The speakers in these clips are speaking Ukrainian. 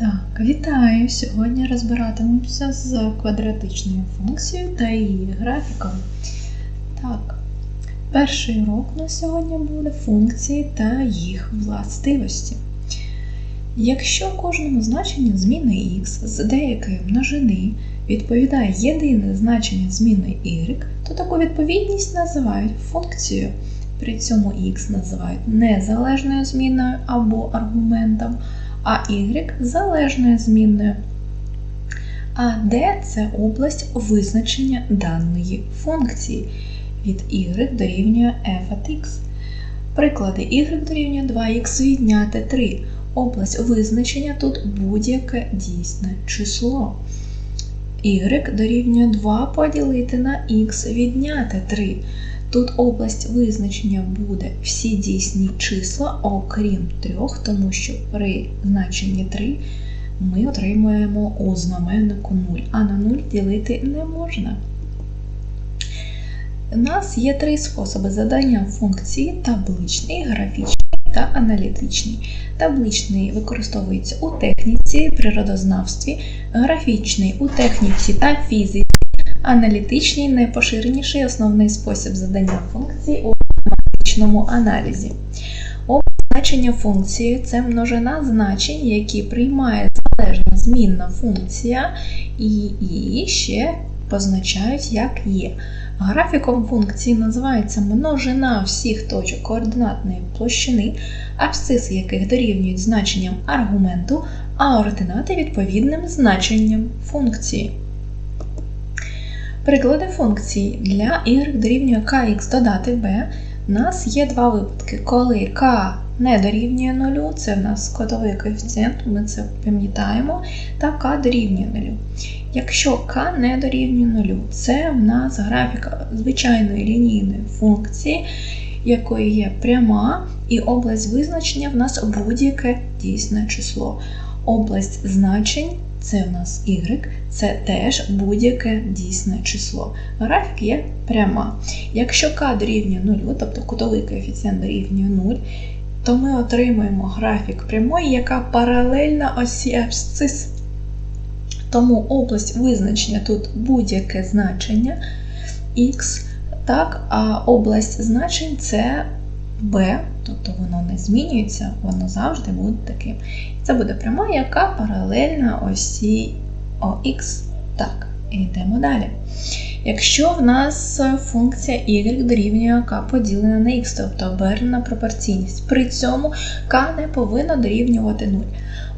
Так, вітаю! Сьогодні розбиратимемося з квадратичною функцією та її графіком. Так, перший урок на сьогодні буде функції та їх властивості. Якщо кожному значенню зміни x з деякої множини відповідає єдине значення зміни y, то таку відповідність називають функцією. При цьому x називають незалежною зміною або аргументом, а y залежною змінною. А d – це область визначення даної функції від y дорівнює f от x. Приклади y дорівнює 2х відняти 3. Область визначення тут будь-яке дійсне число. y дорівнює 2 поділити на х відняти 3. Тут область визначення буде всі дійсні числа, окрім трьох, тому що при значенні 3 ми отримуємо у знаменнику 0, а на 0 ділити не можна. У нас є три способи задання функції: табличний, графічний та аналітичний. Табличний використовується у техніці, природознавстві, графічний у техніці та фізиці. Аналітичний найпоширеніший основний спосіб задання функцій у математичному аналізі. Значення функції це множина значень, які приймає залежна змінна функція, і її ще позначають як є. Графіком функції називається множина всіх точок координатної площини, абсциси яких дорівнюють значенням аргументу, а ординати відповідним значенням функції. Приклади функцій для y дорівнює kx додати b. У нас є два випадки, коли k не дорівнює 0, це в нас кодовий коефіцієнт, ми це пам'ятаємо, та k дорівнює 0. Якщо k не дорівнює 0, це в нас графіка звичайної лінійної функції, якої є пряма, і область визначення в нас будь-яке дійсне число. Область значень це у нас y, це теж будь-яке дійсне число. Графік є пряма. Якщо k дорівнює 0, тобто кутовий коефіцієнт дорівнює 0, то ми отримуємо графік прямої, яка паралельна осі абсцис. Тому область визначення тут будь-яке значення x, так, а область значень це b, тобто воно не змінюється, воно завжди буде таким. Це буде пряма, яка паралельна осі ОХ. Так, йдемо далі. Якщо в нас функція y дорівнює k поділена на x, тобто обернена пропорційність, при цьому k не повинна дорівнювати 0.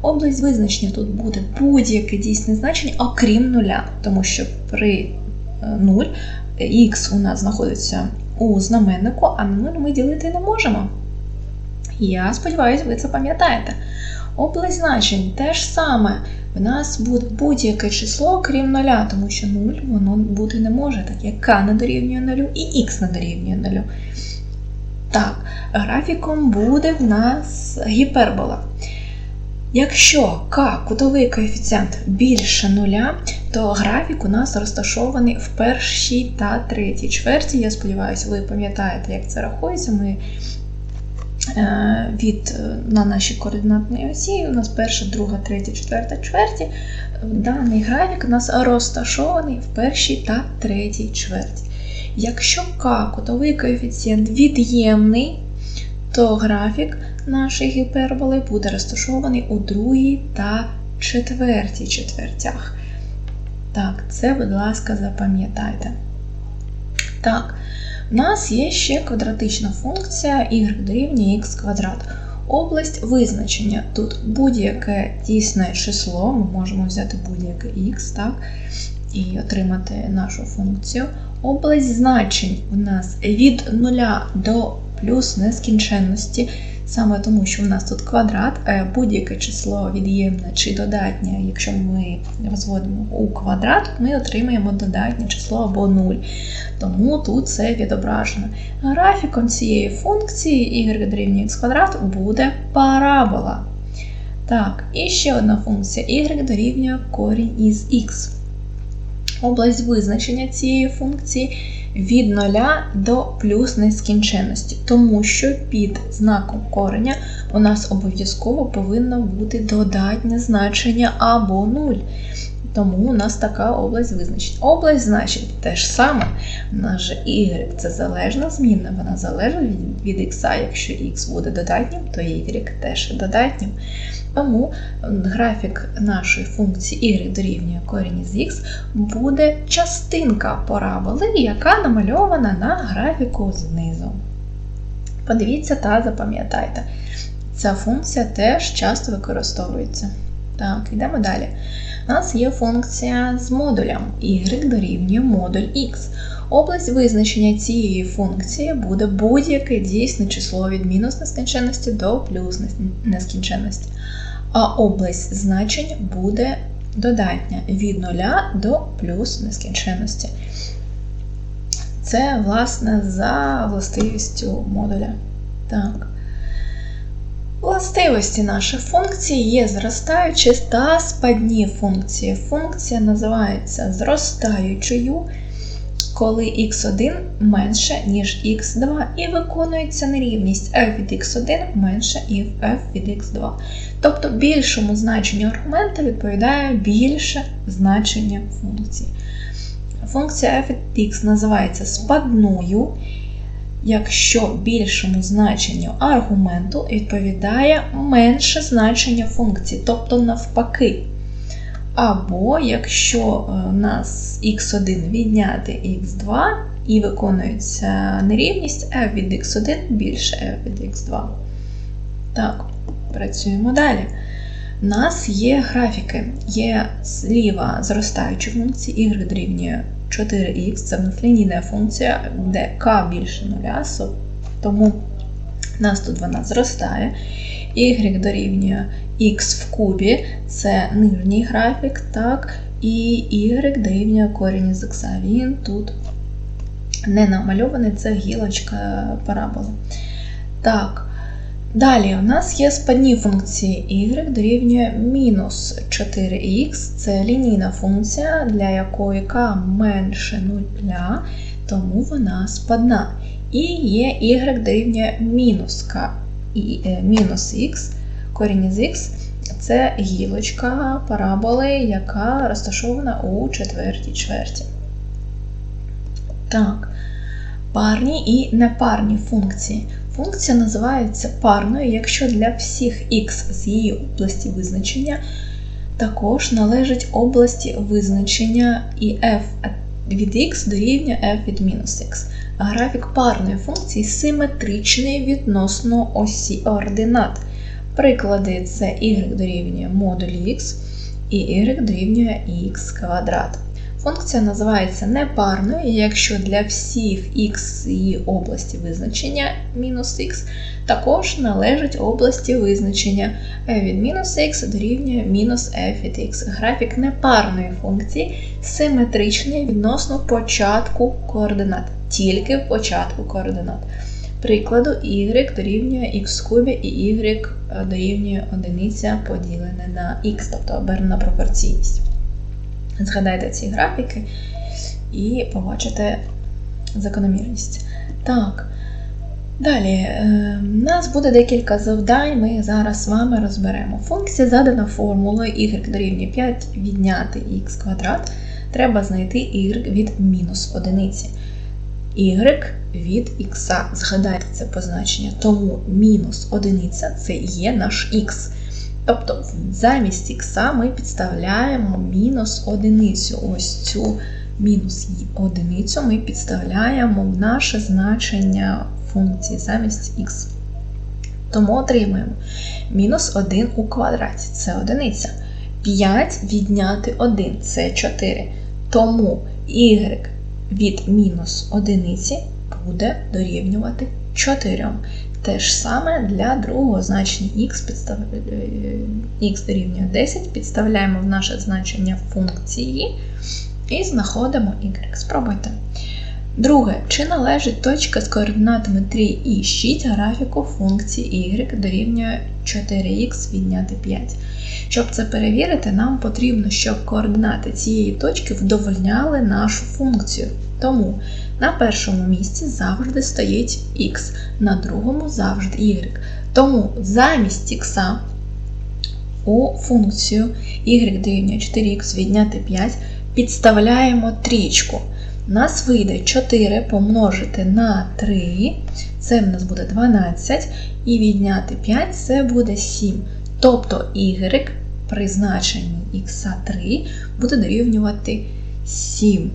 Область визначення тут буде будь-яке дійсне значення, окрім нуля, тому що при 0 x у нас знаходиться у знаменнику, а на 0 ми ділити не можемо. Я сподіваюся, ви це пам'ятаєте. Область значень те ж саме. В нас буде будь-яке число, крім нуля, тому що 0 воно бути не може, так як k не дорівнює 0 і x не дорівнює 0. Так, графіком буде в нас гіпербола. Якщо k кутовий коефіцієнт більше нуля, то графік у нас розташований в першій та третій чверті. Я сподіваюся, ви пам'ятаєте, як це рахується. Ми від на нашій координатній осі, у нас перша, друга, третя, четверта, чверті. Даний графік у нас розташований в першій та третій чверті. Якщо k кутовий коефіцієнт від'ємний, то графік нашої гіперболи буде розташований у другій та четвертій четвертях. Так, це, будь ласка, запам'ятайте. Так, у нас є ще квадратична функція y дорівнює x квадрат. Область визначення. Тут будь-яке дійсне число, ми можемо взяти будь-яке x, так, і отримати нашу функцію. Область значень у нас від 0 до плюс нескінченності, саме тому, що у нас тут квадрат, будь-яке число від'ємне чи додатнє, якщо ми розводимо у квадрат, ми отримаємо додатнє число або 0. Тому тут це відображено. Графіком цієї функції y дорівнює x квадрат буде парабола. Так, і ще одна функція y дорівнює корінь із x. Область визначення цієї функції від 0 до плюс нескінченності, тому що під знаком кореня у нас обов'язково повинно бути додатнє значення або 0. Тому у нас така область визначить. Область значить те ж саме. У нас же y це залежна змінна, вона залежить від, від x, якщо x буде додатнім, то y теж додатнім. Тому графік нашої функції y дорівнює корінь з x буде частинка параболи, яка намальована на графіку знизу. Подивіться та запам'ятайте. Ця функція теж часто використовується. Так, йдемо далі. У нас є функція з модулем y дорівнює модуль x. Область визначення цієї функції буде будь-яке дійсне число від мінус нескінченності до плюс нескінченності. А область значень буде додатня від 0 до плюс нескінченності. Це, власне, за властивістю модуля. Так. Властивості наших функцій є зростаючі та спадні функції. Функція називається зростаючою, коли x1 менше, ніж x2, і виконується нерівність f від x1 менше і f від x2. Тобто більшому значенню аргумента відповідає більше значення функції. Функція f від x називається спадною якщо більшому значенню аргументу відповідає менше значення функції, тобто навпаки. Або якщо е, у нас x1 відняти x2 і виконується нерівність f від x1 більше f від x2. Так, працюємо далі. У нас є графіки, є зліва зростаючі функції, y дорівнює 4х, це в нас лінійна функція, де k більше 0, тому нас тут вона зростає. Y дорівнює x в кубі, це нижній графік, так, і y дорівнює корінь з х. Він тут не намальований, це гілочка параболи. Так, Далі у нас є спадні функції y дорівнює мінус 4х, це лінійна функція, для якої k менше 0, тому вона спадна. І є y дорівнює мінус k і е, мінус х, корінь з х це гілочка параболи, яка розташована у четвертій чверті. Так, парні і непарні функції. Функція називається парною, якщо для всіх х з її області визначення також належать області визначення і f від x дорівнює f від мінус х. Графік парної функції симетричний відносно осі ординат. Приклади це y дорівнює модуль x і y дорівнює x квадрат. Функція називається непарною, якщо для всіх х її області визначення мінус х також належать області визначення f від мінус х дорівнює мінус f від х. Графік непарної функції симетричний відносно початку координат, тільки в початку координат. Прикладу, y дорівнює х кубі і y дорівнює одиниця поділене на х, тобто обернена пропорційність. Згадайте ці графіки і побачите закономірність. Так. Далі, у нас буде декілька завдань, ми зараз з вами розберемо. Функція задана формулою y дорівнює 5 відняти х квадрат. Треба знайти y від мінус одиниці. y від х. Згадайте це позначення. Тому мінус одиниця це є наш х. Тобто замість х ми підставляємо мінус одиницю. Ось цю мінус одиницю ми підставляємо в наше значення функції замість х. Тому отримуємо мінус 1 у квадраті це одиниця. 5 відняти 1 це 4. Тому y від мінус одиниці буде дорівнювати 4. Те ж саме для другого значення x підстав... x дорівнює 10, підставляємо в наше значення функції і знаходимо y. Спробуйте. Друге, чи належить точка з координатами 3 і 6 графіку функції y дорівнює 4х відняти 5. Щоб це перевірити, нам потрібно, щоб координати цієї точки вдовольняли нашу функцію. Тому на першому місці завжди стоїть х, на другому завжди y. Тому замість х у функцію y дорівнює 4х відняти 5 підставляємо трічку. Нас вийде 4 помножити на 3, це в нас буде 12, і відняти 5 це буде 7. Тобто y при значенні х3 буде дорівнювати 7.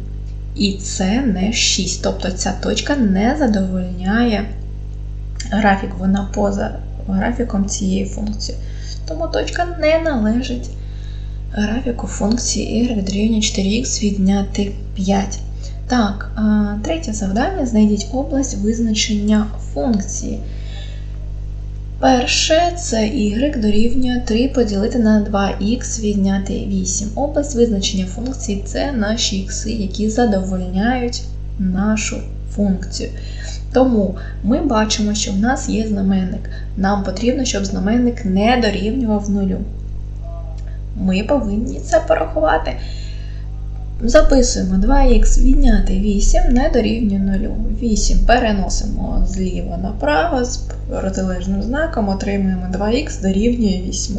І це не 6. Тобто ця точка не задовольняє графік, вона поза графіком цієї функції. Тому точка не належить графіку функції y дорівнює 4х відняти 5. Так, третє завдання: знайдіть область визначення функції. Перше це y дорівнює 3 поділити на 2х відняти 8. Область визначення функції це наші ікси, які задовольняють нашу функцію. Тому ми бачимо, що в нас є знаменник. Нам потрібно, щоб знаменник не дорівнював нулю. Ми повинні це порахувати. Записуємо 2х відняти 8 не дорівнює 0. 8 переносимо зліва направо з протилежним знаком, отримуємо 2х дорівнює 8.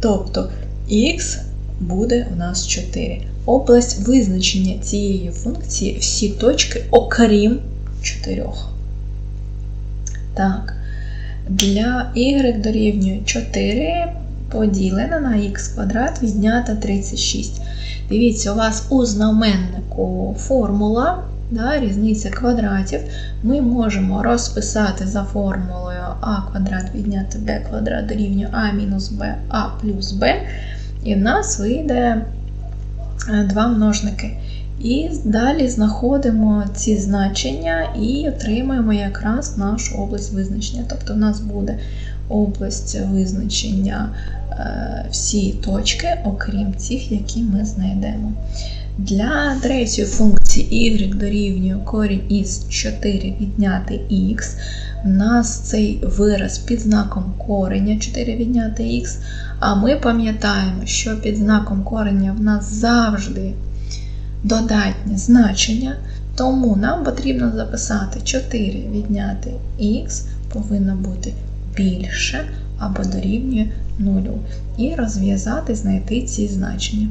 Тобто х буде у нас 4. Область визначення цієї функції всі точки, окрім 4. Так, для y дорівнює 4 поділене на х квадрат віднята 36. Дивіться, у вас у знаменнику формула, да, різниця квадратів. Ми можемо розписати за формулою а квадрат відняти b квадрат дорівнює а мінус b, а плюс b. І в нас вийде е, два множники. І далі знаходимо ці значення і отримаємо якраз нашу область визначення. Тобто в нас буде область визначення е, всі точки, окрім тих, які ми знайдемо. Для третьої функції y дорівнює корінь із 4 відняти х. У нас цей вираз під знаком кореня 4 відняти х. А ми пам'ятаємо, що під знаком кореня в нас завжди додатнє значення, тому нам потрібно записати 4 відняти х повинно бути більше або дорівнює 0. І розв'язати, знайти ці значення.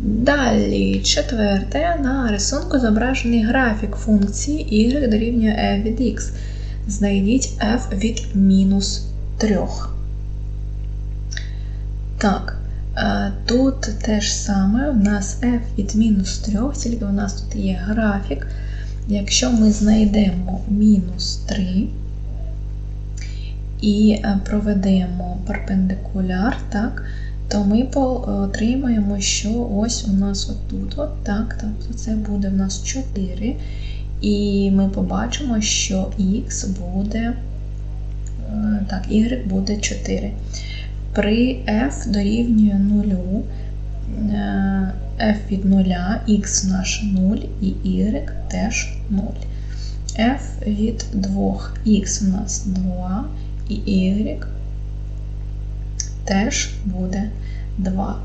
Далі, четверте, на рисунку зображений графік функції y дорівнює f від x. Знайдіть f від мінус 3. Так, тут те ж саме, у нас f від мінус 3, тільки у нас тут є графік. Якщо ми знайдемо мінус 3, і е, проведемо перпендикуляр, так, то ми отримаємо, що ось у нас отут, от, так, тобто це буде в нас 4. І ми побачимо, що х буде, е, так, y буде 4. При f дорівнює 0, е, f від 0, x наш 0 і y теж 0. f від 2, х у нас 2 і y теж буде 2.